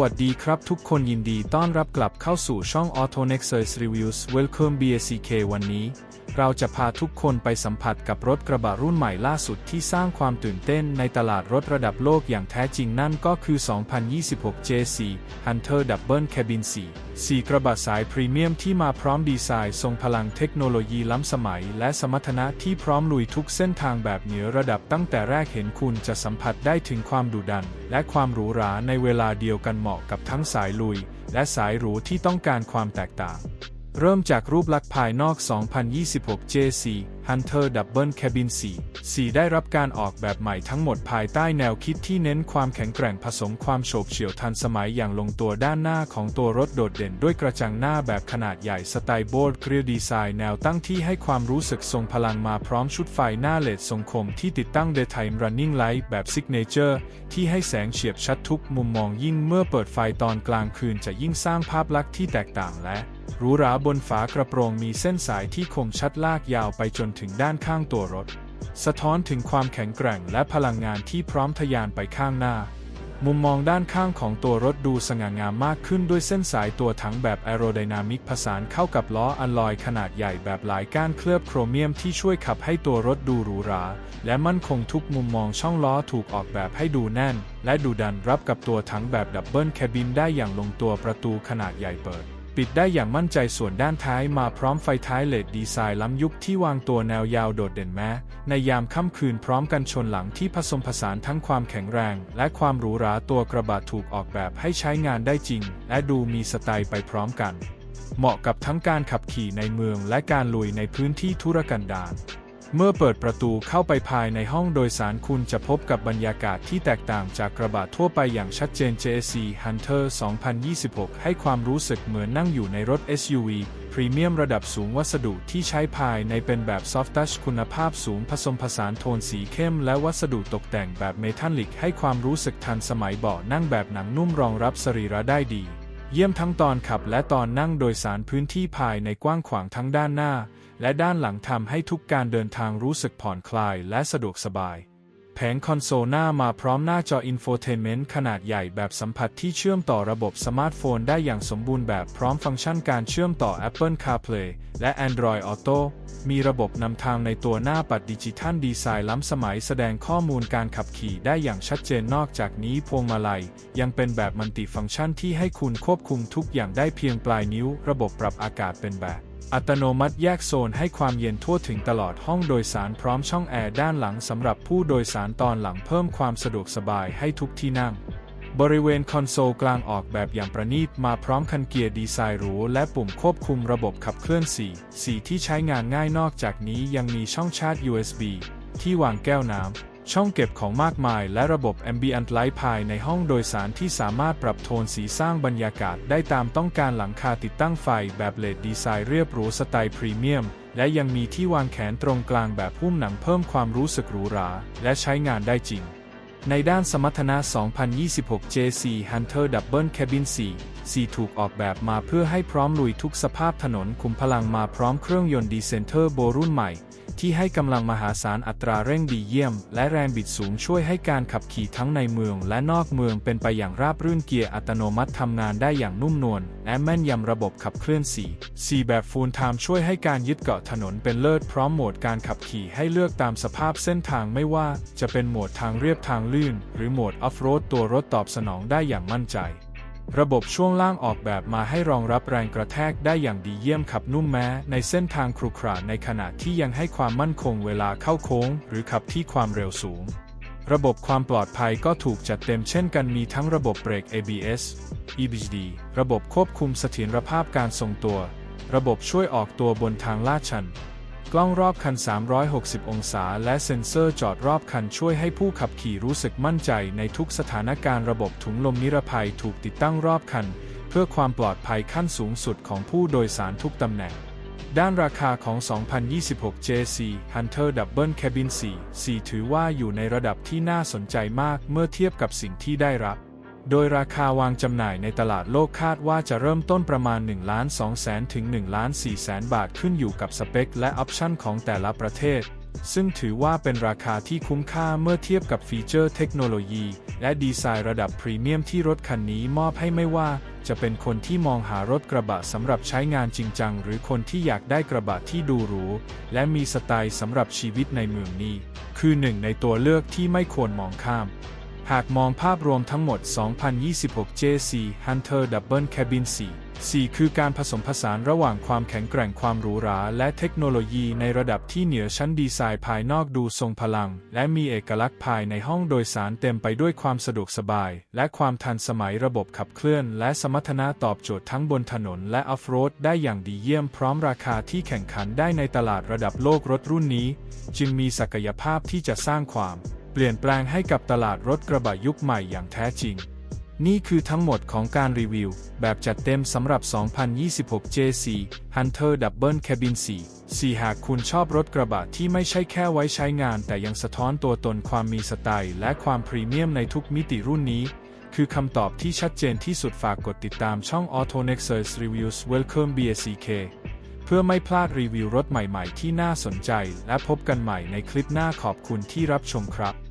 วัสดีครับทุกคนยินดีต้อนรับกลับเข้าสู่ช่อง Auto Nexus Reviews Welcome BACK วันนี้ เราจะพาทุกคนไปสัมผัสกับรถกระบะรุ่นใหม่ล่าสุดที่สร้างความตื่นเต้นในตลาดรถระดับโลกอย่างแท้จริงนั่นก็คือ 2026 J4 Hunter Double Cabin 4 4กระบะสายพรีเมียมที่มาพร้อมดีไซน์ทรงพลังเทคโนโลยีล้ำสมัย และสมรรถนะที่พร้อมลุยทุกเส้นทางแบบเหนือระดับตั้งแต่แรกเห็นคุณจะสัมผัสได้ถึงความดุดัน และความหรูหราในเวลาเดียวกันเหมาะกับทั้งสายลุย และสายหรูที่ต้องการความแตกต่าง เริ่มจากรูปลักษณ์ภายนอก 2026 J4 Hunter Double Cabin 4 4 ได้รับการออกแบบใหม่ทั้งหมดภายใต้แนวคิดที่เน้นความแข็งแกร่งผสมความโฉบเฉี่ยวทันสมัยอย่างลงตัวด้านหน้าของตัวรถโดดเด่นด้วยกระจังหน้าแบบขนาดใหญ่สไตล์โบล์เกรียดีไซน์แนวตั้งที่ให้ความรู้สึกทรงพลังมาพร้อมชุดไฟหน้าเลดทรงคมที่ติดตั้ง Daytime Running Light แบบ Signature ที่ให้แสงเฉียบชัดทุกมุมมองยิ่งเมื่อเปิดไฟตอนกลางคืนจะยิ่งสร้างภาพลักษณ์ที่แตกต่างและหรูหราบนฝากระโปรงมีเส้นสายที่คมชัดลากยาวไปจนถึงด้านข้างตัวรถ สะท้อนถึงความแข็งแกร่งและพลังงานที่พร้อมทะยานไปข้างหน้า มุมมองด้านข้างของตัวรถดูสง่างามมากขึ้นด้วยเส้นสายตัวถังแบบแอโรไดนามิกผสานเข้ากับล้ออัลลอยขนาดใหญ่แบบหลายก้านเคลือบโครเมียมที่ช่วยขับให้ตัวรถดูหรูหรา และมั่นคงทุกมุมมองช่องล้อถูกออกแบบให้ดูแน่น และดูดันรับกับตัวถังแบบดับเบิลแคบินได้อย่างลงตัวประตูขนาดใหญ่เปิด ปิดได้อย่างมั่นใจส่วนด้านท้ายมาพร้อมไฟท้ายเลดดีไซน์ล้ำยุคที่วางตัวแนวยาวโดดเด่นแม้ในยามค่ำคืนพร้อมกันชนหลังที่ผสมผสานทั้งความแข็งแรง และความหรูหราตัวกระบะถูกออกแบบให้ใช้งานได้จริง และดูมีสไตล์ไปพร้อมกัน เหมาะกับทั้งการขับขี่ในเมืองและการลุยในพื้นที่ธุรกันดาร เมื่อเปิดประตูเข้าไปภายในห้องโดยสารคุณจะพบกับบรรยากาศที่แตกต่างจากกระบะทั่วไปอย่างชัดเจน JSC Hunter 2026 ให้ความรู้สึกเหมือนนั่งอยู่ในรถ SUV พรีเมียมระดับสูงวัสดุที่ใช้ภายในเป็นแบบ Soft Touch คุณภาพสูงผสมผสานโทนสีเข้มและวัสดุตกแต่งแบบเมทัลลิก ให้ความรู้สึกทันสมัยเบาะนั่งแบบหนังนุ่มรองรับสรีระได้ดี เยี่ยมทั้งตอนขับและตอนนั่งโดยสารพื้นที่ภายในกว้างขวางทั้งด้านหน้า และด้านหลังทำให้ทุกการเดินทางรู้สึกผ่อนคลายและสะดวกสบาย แผงคอนโซลหน้ามาพร้อมหน้าจออินโฟเทนเมนต์ขนาดใหญ่แบบสัมผัสที่เชื่อมต่อระบบสมาร์ทโฟนได้อย่างสมบูรณ์แบบพร้อมฟังก์ชันการเชื่อมต่อ Apple CarPlay และ Android Auto มีระบบนำทางในตัวหน้าปัดดิจิทัลดีไซน์ล้ำสมัยแสดงข้อมูลการขับขี่ได้อย่างชัดเจนนอกจากนี้พวงมาลัย ยังเป็นแบบมัลติฟังก์ชันที่ให้คุณควบคุมทุกอย่างได้เพียงปลายนิ้ว ระบบปรับอากาศเป็นแบบ อัตโนมัติแยกโซนให้ความเย็นทั่วถึงตลอดห้องโดยสารพร้อมช่องแอร์ด้านหลังสำหรับผู้โดยสารตอนหลังเพิ่มความสะดวกสบายให้ทุกที่นั่ง บริเวณคอนโซลกลางออกแบบอย่างประณีตมาพร้อมคันเกียร์ดีไซน์หรูและปุ่มควบคุมระบบขับเคลื่อน4 4ที่ใช้งานง่ายนอกจากนี้ยังมีช่องชาร์จ USB ที่วางแก้วน้ำ ช่องเก็บของมากมายและระบบ Ambient Light ภายในห้องโดยสารที่สามารถปรับโทนสีสร้างบรรยากาศได้ตามต้องการหลังคาติดตั้งไฟแบบเลดดีไซน์เรียบหรูสไตล์พรีเมียม และยังมีที่วางแขนตรงกลางแบบหุ้มหนังเพิ่มความรู้สึกหรูหรา และใช้งานได้จริง ในด้านสมรรถนะ 2026 JC Hunter Double Cabin 4 4ถูกออกแบบมาเพื่อให้พร้อมลุยทุกสภาพถนนคุมพลังมาพร้อมเครื่องยนต์ดีเซนเตอร์โบรุ่นใหม่ ที่ให้กำลังมหาศาลอัตราเร่งดีเยี่ยม และแรงบิดสูงช่วยให้การขับขี่ทั้งในเมืองและนอกเมืองเป็นไปอย่างราบรื่นเกียร์อัตโนมัติทำงานได้อย่างนุ่มนวลและแม่นยำระบบขับเคลื่อน4 4แบบฟูลไทม์ช่วยให้การยึดเกาะถนนเป็นเลิศพร้อมโหมดการขับขี่ให้เลือกตามสภาพเส้นทางไม่ว่า จะเป็นโหมดทางเรียบทางลื่น หรือโหมดออฟโรดตัวรถตอบสนองได้อย่างมั่นใจ ระบบช่วงล่างออกแบบมาให้รองรับแรงกระแทกได้อย่างดีเยี่ยมขับนุ่มแม้ ในเส้นทางครุขระในขณะที่ยังให้ความมั่นคงเวลาเข้าโค้ง หรือขับที่ความเร็วสูง ระบบความปลอดภัยก็ถูกจัดเต็มเช่นกันมีทั้งระบบเบรก ABS EBD ระบบควบคุมเสถียรภาพการทรงตัว ระบบช่วยออกตัวบนทางลาดชัน กล้องรอบคัน 360 องศา และเซ็นเซอร์จอดรอบคันช่วยให้ผู้ขับขี่รู้สึกมั่นใจในทุกสถานการณ์ระบบถุงลมนิรภัยถูกติดตั้งรอบคัน เพื่อความปลอดภัยขั้นสูงสุดของผู้โดยสารทุกตำแหน่ง ด้านราคาของ 2026 JC Hunter Double Cabin 4 4 ถือว่าอยู่ในระดับที่น่าสนใจมากเมื่อเทียบกับสิ่งที่ได้รับ โดยราคาวางจำหน่ายในตลาดโลกคาดว่าจะเริ่มต้นประมาณ1ล้าน2แสนถึง1ล้าน4แสนบาทขึ้นอยู่กับสเปคและออปชันของแต่ละประเทศ ซึ่งถือว่าเป็นราคาที่คุ้มค่าเมื่อเทียบกับฟีเจอร์เทคโนโลยี และดีไซน์ระดับพรีเมียมที่รถคันนี้มอบให้ไม่ว่า จะเป็นคนที่มองหารถกระบะสำหรับใช้งานจริงจัง หรือคนที่อยากได้กระบะที่ดูหรูและมีสไตล์สำหรับชีวิตในเมืองนี้ คือหนึ่งในตัวเลือกที่ไม่ควรมองข้าม หากมองภาพรวมทั้งหมด 2026 JC Hunter Double Cabin 4 4 คือการผสมผสานระหว่างความแข็งแกร่งความหรูหรา และเทคโนโลยีในระดับที่เหนือชั้นดีไซน์ภายนอกดูทรงพลัง และมีเอกลักษณ์ภายในห้องโดยสารเต็มไปด้วยความสะดวกสบาย และความทันสมัยระบบขับเคลื่อน และสมรรถนะตอบโจทย์ทั้งบนถนนและออฟโรดได้อย่างดีเยี่ยมพร้อมราคาที่แข่งขันได้ในตลาดระดับโลกรถรุ่นนี้ จึงมีศักยภาพที่จะสร้างความ เปลี่ยนแปลงให้กับตลาดรถกระบะยุคใหม่อย่างแท้จริง นี่คือทั้งหมดของการรีวิว แบบจัดเต็มสำหรับ 2026 JC Hunter Double Cabin 4 4หากคุณชอบรถกระบะที่ไม่ใช่แค่ไว้ใช้งาน แต่ยังสะท้อนตัวตนความมีสไตล์และความพรีเมียมในทุกมิติรุ่นนี้ คือคำตอบที่ชัดเจนที่สุดฝากกดติดตามช่อง Auto Nexus Reviews Welcome BSCK พื่อไม่พลาดรีวิวรถใหม่ๆ ที่น่าสนใจ และพบกันใหม่ในคลิปหน้าขอบคุณที่รับชมครับ